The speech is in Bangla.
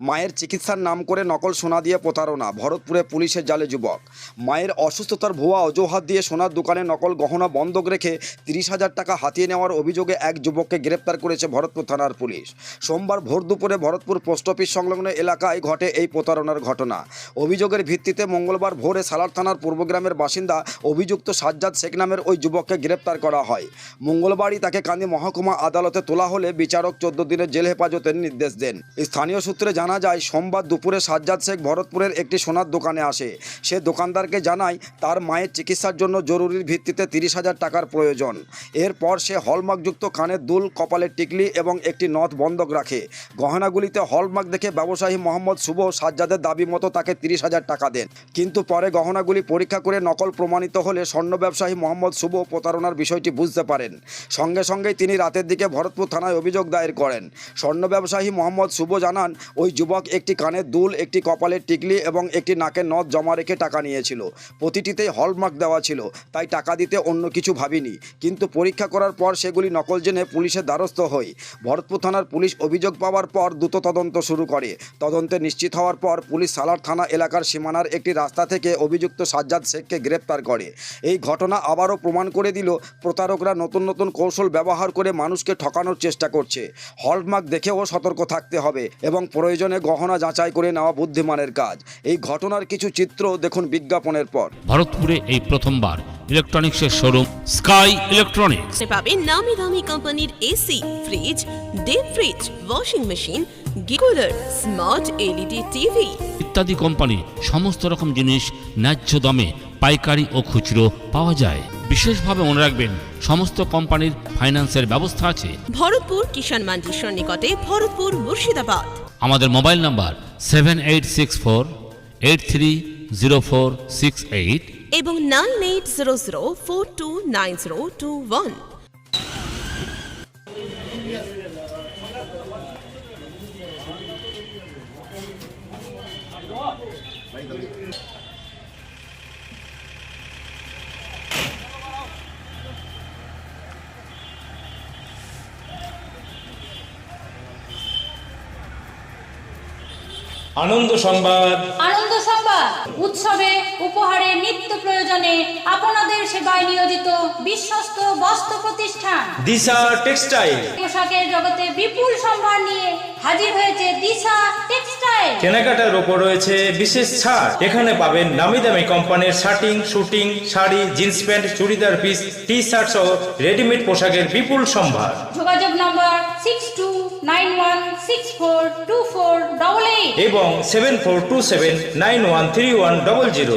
মায়ের চিকিৎসার নাম করে নকল সোনা দিয়ে প্রতারণা, ভরতপুরে পুলিশের জালে যুবক। মায়ের অসুস্থতার ভুয়া অজুহাত দিয়ে সোনার দোকানে নকল গহনা বন্ধক রেখে তিরিশ হাজার টাকা হাতিয়ে নেওয়ার অভিযোগে এক যুবককে গ্রেপ্তার করেছে ভরতপুর থানার পুলিশ। সোমবার ভোর দুপুরে ভরতপুর পোস্ট অফিস সংলগ্ন এলাকায় ঘটে এই প্রতারণার ঘটনা। অভিযোগের ভিত্তিতে মঙ্গলবার ভোরে সালার থানার পূর্বগ্রামের বাসিন্দা অভিযুক্ত সাজ্জাদ শেখ নামের ওই যুবককে গ্রেপ্তার করা হয়। মঙ্গলবারই তাকে কান্দি মহকুমা আদালতে তোলা হলে বিচারক চোদ্দ দিনের জেল হেফাজতের নির্দেশ দেন। স্থানীয় সূত্রে জানা যায়, সোমবার দুপুরে সাজ্জাদ শেখ ভরতপুরের একটি সোনার দোকানে আসে। সে দোকানদারকে জানায়, তার মায়ের চিকিৎসার জন্য জরুরির ভিত্তিতে তিরিশ হাজার টাকার প্রয়োজন। এরপর সে হলমার্কযুক্ত কানের দুল কপালের টিকলি এবং একটি নথ বন্ধক রাখে। গহনাগুলিতে হলমার্ক দেখে ব্যবসায়ী মোহাম্মদ শুভ সাজ্জাদের দাবি মতো তাকে তিরিশ হাজার টাকা দেন। কিন্তু পরে গহনাগুলি পরীক্ষা করে নকল প্রমাণিত হলে স্বর্ণ ব্যবসায়ী মোহাম্মদ শুভ প্রতারণার বিষয়টি বুঝতে পারেন। সঙ্গে সঙ্গেই তিনি রাতের দিকে ভরতপুর থানায় অভিযোগ দায়ের করেন। স্বর্ণ ব্যবসায়ী মোহাম্মদ শুভ জানান, ওই যুবক একটি কানের দুল, একটি কপালের টিকলি এবং একটি নাকের নথ জমা রেখে টাকা নিয়েছিল। প্রতিটিতেই হলমার্ক দেওয়া ছিল, তাই টাকা দিতে অন্য কিছু ভাবিনি। কিন্তু পরীক্ষা করার পর সেগুলি নকল জেনে পুলিশের দ্বারস্থ হই। ভরতপুর থানার পুলিশ অভিযোগ পাওয়ার পর দ্রুত তদন্ত শুরু করে। তদন্তে নিশ্চিত হওয়ার পর পুলিশ সালার থানা এলাকার সীমানার একটি রাস্তা থেকে অভিযুক্ত সাজ্জাদ শেখকে গ্রেপ্তার করে। এই ঘটনা আবারও প্রমাণ করে দিল, প্রতারকরা নতুন নতুন কৌশল ব্যবহার করে মানুষকে ঠকানোর চেষ্টা করছে। হলমার্ক দেখেও সতর্ক থাকতে হবে এবং প্রয়োজনে গহনা যাচাই করে নেওয়া বুদ্ধিমানের কাজ। এই ঘটনার কিছু চিত্র দেখুন বিজ্ঞাপনের পর। ভরতপুরে এই প্রথমবার ইলেকট্রনিক্সের শোরুম স্কাই ইলেকট্রনিক্স। পাবেন নামি দামি কোম্পানির AC fridge deep fridge washing machine গিকুলার smart LED TV. ইত্যাদি কোম্পানি সমস্ত রকম জিনিস ন্যায্য দামে পাইকারি ও খুচরো পাওয়া যায়। বিশেষভাবে মনে রাখবেন সমস্ত কোম্পানির ফাইন্যান্সের ব্যবস্থা আছে। ভরতপুর কিষাণ মান্ডির সন্নিকটে ভরতপুর মুর্শিদাবাদ। আমাদের mobile number seven eight six four eight three zero four six eight এবং nine eight zero zero four two nine zero two one Ananda Sangbad. Ananda Sangbad উৎসবে উপহারে প্রয়োজনে আপনাদের সেবায় নিয়োজিত বিশ্বস্ত বস্ত্র প্রতিষ্ঠান। দিশা টেক্সটাইল। পোশাকের জগতে বিপুল সম্ভার নিয়ে হাজির হয়েছে দিশা টেক্সটাইল। কেনাকাটার ওপর রয়েছে বিশেষ ছাড়। এখানে পাবেন নামি দামি কোম্পানির shirting suiting sari jeans pant churidar piece T shirt সহ রেডিমেড পোশাকের বিপুল সম্ভার। যোগাযোগ নম্বর six two nine one six four two four double eight এবং seven four two seven nine one three one double zero